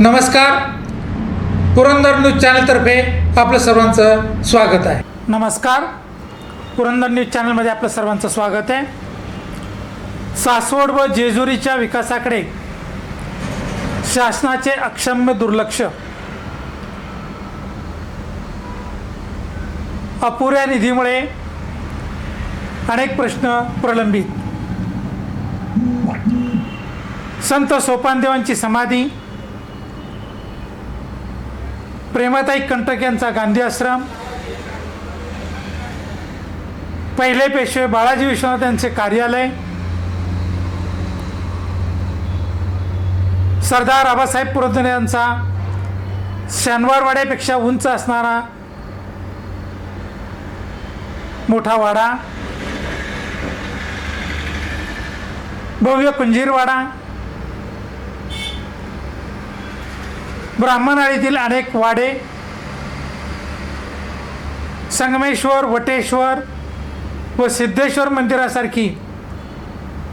नमस्कार. पुरंदर न्यूज चॅनलतर्फे आपलं सर्वांचं स्वागत आहे. नमस्कार. पुरंदर न्यूज चॅनलमध्ये आपलं सर्वांचं स्वागत आहे. सासवड व जेजुरीच्या विकासाकडे शासनाचे अक्षम्य दुर्लक्ष. अपुऱ्या निधीमुळे अनेक प्रश्न प्रलंबित. संत सोपानदेवांची समाधी प्रेमाताई कंटक यांचा गांधी आश्रम. पहिले पेशवे बाळाजी विश्वनाथ यांचे कार्यालय. सरदार आबासाहेब पुरंदरे यांचा शनिवारवाड्यापेक्षा उंच असणारा मोठा वाडा. भव्य कुंजीरवाडा. ब्राह्मणाळीतील अनेक वाडे संगमेश्वर वटेश्वर व सिद्धेश्वर मंदिरासारखी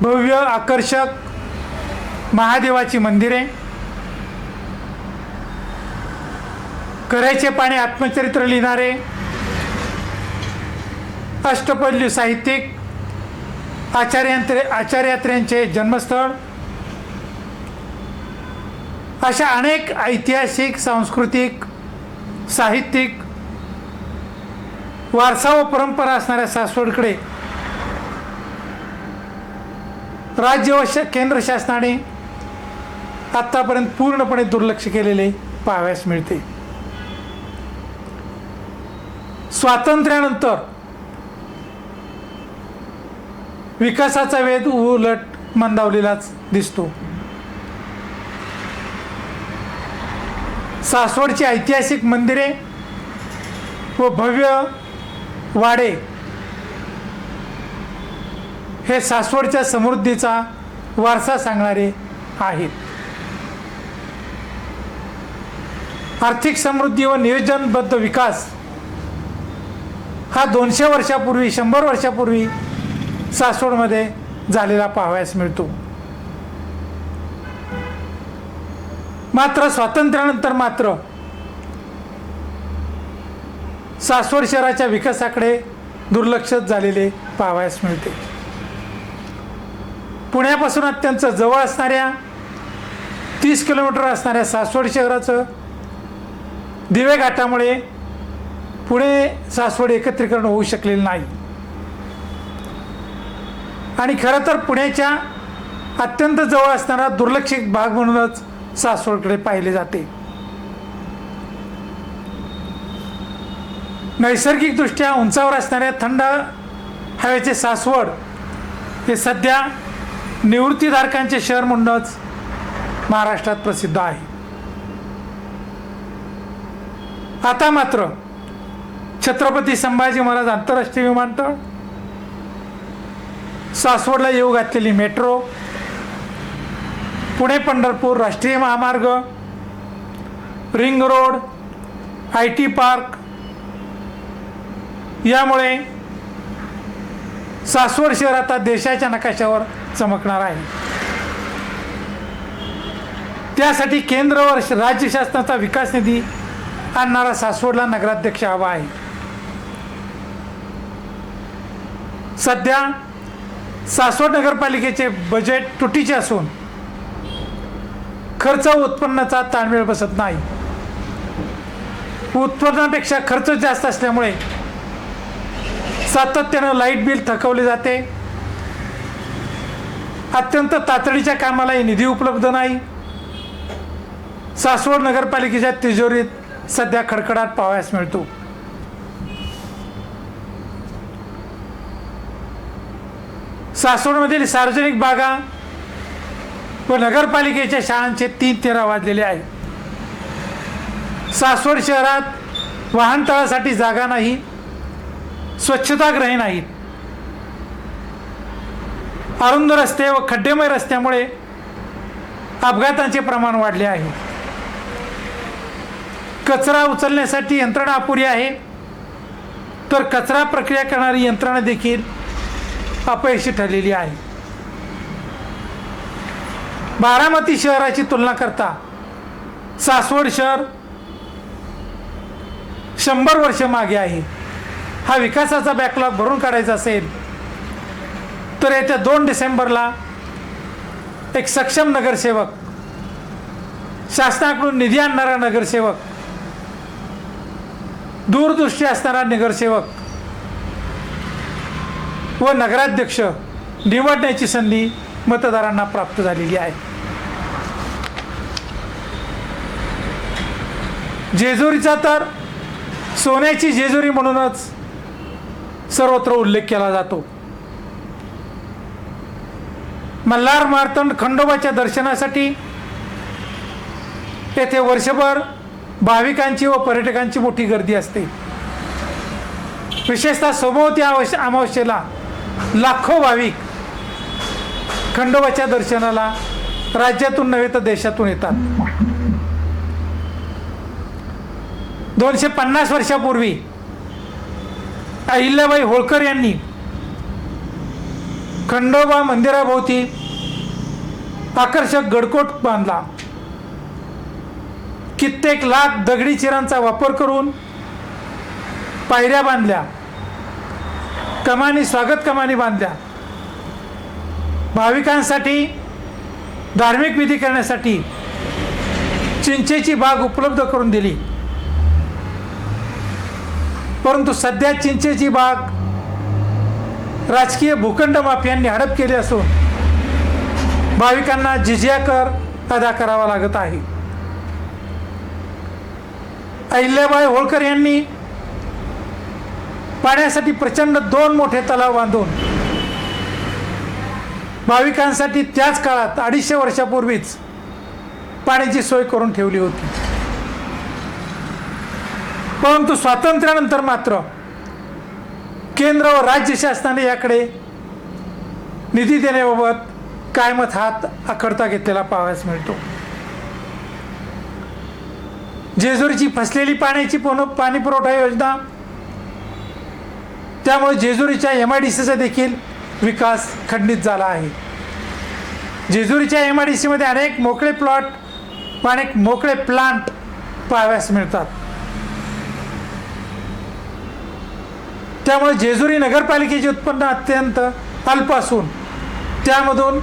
भव्य आकर्षक महादेवाची मंदिरे. करायचे पाणी आत्मचरित्र लिहिणारे अष्टपैलू साहित्यिक आचार्यांत्रे आचार्यात्र्यांचे जन्मस्थळ अशा अनेक ऐतिहासिक सांस्कृतिक साहित्यिक वारसा व परंपरा असणाऱ्या सासवडकडे राज्य व श- केंद्र शासनाने आत्तापर्यंत पूर्णपणे दुर्लक्ष केलेले पाहाव्यास मिळते. स्वातंत्र्यानंतर विकासाचा वेध उलट मंदावलेलाच दिसतो. सासवडची ऐतिहासिक मंदिरे व भव्य वाडे हे सासवडच्या समृद्धीचा वारसा सांगणारे आहेत. आर्थिक समृद्धी व नियोजनबद्ध विकास हा दोनशे वर्षापूर्वी शंभर वर्षापूर्वी सासवडमध्ये झालेला पाहावयास मिळतो. मात्र स्वातंत्र्यानंतर मात्र सासवड शहराच्या विकासाकडे दुर्लक्षच झालेले पाहावयास मिळते. पुण्यापासून अत्यंत जवळ असणाऱ्या तीस किलोमीटर असणाऱ्या सासवड शहराचं दिवे घाटामुळे पुणे सासवड एकत्रीकरण होऊ शकलेलं नाही. आणि खरं तर पुण्याच्या अत्यंत जवळ असणारा दुर्लक्षित भाग म्हणूनच सासवडकडे पाहिले जाते. नैसर्गिकदृष्ट्या उंचावर असणाऱ्या थंड हवेचे सासवड हे सध्या निवृत्तीधारकांचे शहर म्हणूनच महाराष्ट्रात प्रसिद्ध आहे. आता मात्र छत्रपती संभाजी महाराज आंतरराष्ट्रीय विमानतळ सासवडला येऊ घातलेली मेट्रो पुणे पंढरपूर राष्ट्रीय महामार्ग ring road I T park यामुळे सासवड शहर आता देशाच्या नकाशावर चमकणार आहे. त्यासाठी केंद्र व राज्य शासनाचा विकास निधी आणणारा सासवडला नगराध्यक्ष हवा आहे. सध्या सासवड नगरपालिकेचे बजेट तुटीचे असून खर्च उत्पन्नाचा ताळमेळ बसत नाही. उत्पन्नापेक्षा खर्च जास्त असल्यामुळे सातत्यानं लाइट बिल थकवले जाते. अत्यंत तातडीच्या कामालाही निधी उपलब्ध नाही. सासवड नगरपालिकेच्या तिजोरीत सध्या खडखडाट पाहावयास मिळतो. सासवडमधील सार्वजनिक बागा व नगरपालिकेच्या शाळांचे तीन तेरा वाजलेले आहे. सासवड शहरात वाहनतळासाठी जागा नाही स्वच्छतागृहे नाहीत अरुंद रस्ते व खड्डेमय रस्त्यामुळे अपघातांचे प्रमाण वाढले आहे. कचरा उचलण्यासाठी यंत्रणा अपुरी आहे. तर कचरा प्रक्रिया करणारी यंत्रणा देखील अपयशी ठरलेली आहे. बारामती शहराची तुलना करता सासवड शहर शंभर वर्ष मागे आहे. हा विकासाचा बॅकलॉग भरून काढायचा असेल तर येत्या दोन डिसेंबरला एक सक्षम नगरसेवक शासनाकडून निधी आणणारा नगरसेवक दूरदृष्टी असणारा नगरसेवक व नगराध्यक्ष निवडण्याची संधी मतदारांना प्राप्त झालेली आहे. जेजुरीचा तर सोन्याची जेजुरी म्हणूनच सर्वत्र उल्लेख केला जातो. मल्हार मार्तंड खंडोबाच्या दर्शनासाठी तेथे वर्षभर भाविकांची व पर्यटकांची मोठी गर्दी असते. विशेषतः सोमवती अमावस्येला लाखो भाविक खंडोबाच्या दर्शनाला राज्यातून नव्हे तर देशातून येतात. दोनशे पन्नास वर्षापूर्वी अहिल्याबाई होळकर यांनी खंडोबा मंदिराभोवती आकर्षक गडकोट बांधला. कित्येक लाख दगडी चिरांचा वापर करून पायऱ्या बांधल्या. कमानी स्वागत कमानी बांधल्या. भाविकांसाठी धार्मिक विधी करण्यासाठी चिंचेची बाग उपलब्ध करून दिली. परंतु सध्या चिंचेची बाग राजकीय भूखंड माफियांनी हडप केली असून भाविकांना जिजिया कर अदा करावा लागत आहे. अहिल्याबाई होळकर यांनी पाण्यासाठी प्रचंड दोन मोठे तलाव बांधून भाविकांसाठी त्याच काळात अडीचशे वर्षापूर्वीच पाण्याची सोय करून ठेवली होती. परंतु स्वातंत्र्यानंतर मात्र केंद्र व राज्य शासनाने याकडे निधी देण्याबाबत कायमत हात आखडता घेतलेला पाहावयास मिळतो. जेजुरीची फसलेली पाण्याची पाणी पुरवठा योजना त्यामुळे जेजुरीच्या एम आय डी सीचा देखील विकास खंडित झाला आहे. जेजुरीच्या एम आय डी सीमध्ये अनेक मोकळे प्लॉट व अनेक मोकळे प्लांट पाहाव्यास मिळतात. त्यामुळे जेजुरी नगरपालिकेचे उत्पन्न अत्यंत अल्प असून त्यामधून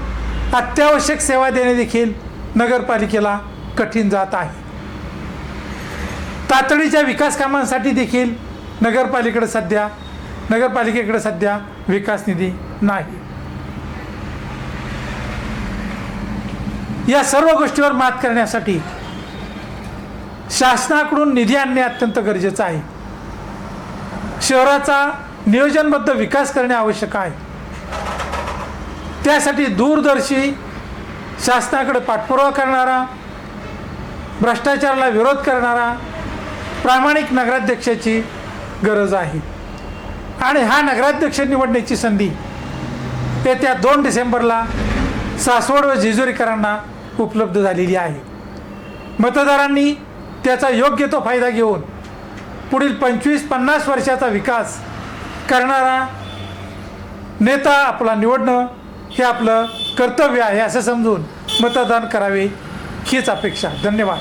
अत्यावश्यक सेवा देणे देखील नगरपालिकेला कठीण जात आहे. तातडीच्या विकास कामांसाठी देखील नगरपालिकेकडे सध्या नगरपालिकेकडे सध्या विकास निधी नाही. या सर्व गोष्टीवर मात करण्यासाठी शासनाकडून निधी आणणे अत्यंत गरजेचं आहे. शहराचा नियोजनबद्ध विकास करणे आवश्यक आहे. त्यासाठी दूरदर्शी शासनाकडे पाठपुरावा करणारा भ्रष्टाचाराला विरोध करणारा प्रामाणिक नगराध्यक्षाची गरज आहे. आणि हा नगराध्यक्ष निवडण्याची संधी येत्या दोन डिसेंबरला सासवड व जेजुरीकरांना उपलब्ध झालेली आहे. मतदारांनी त्याचा योग्य तो फायदा घेऊन पुढील पंचवीस पन्नास वर्षाचा विकास करणारा नेता आपला निवडणं हे आपलं कर्तव्य आहे असं समजून मतदान करावे हीच अपेक्षा. धन्यवाद.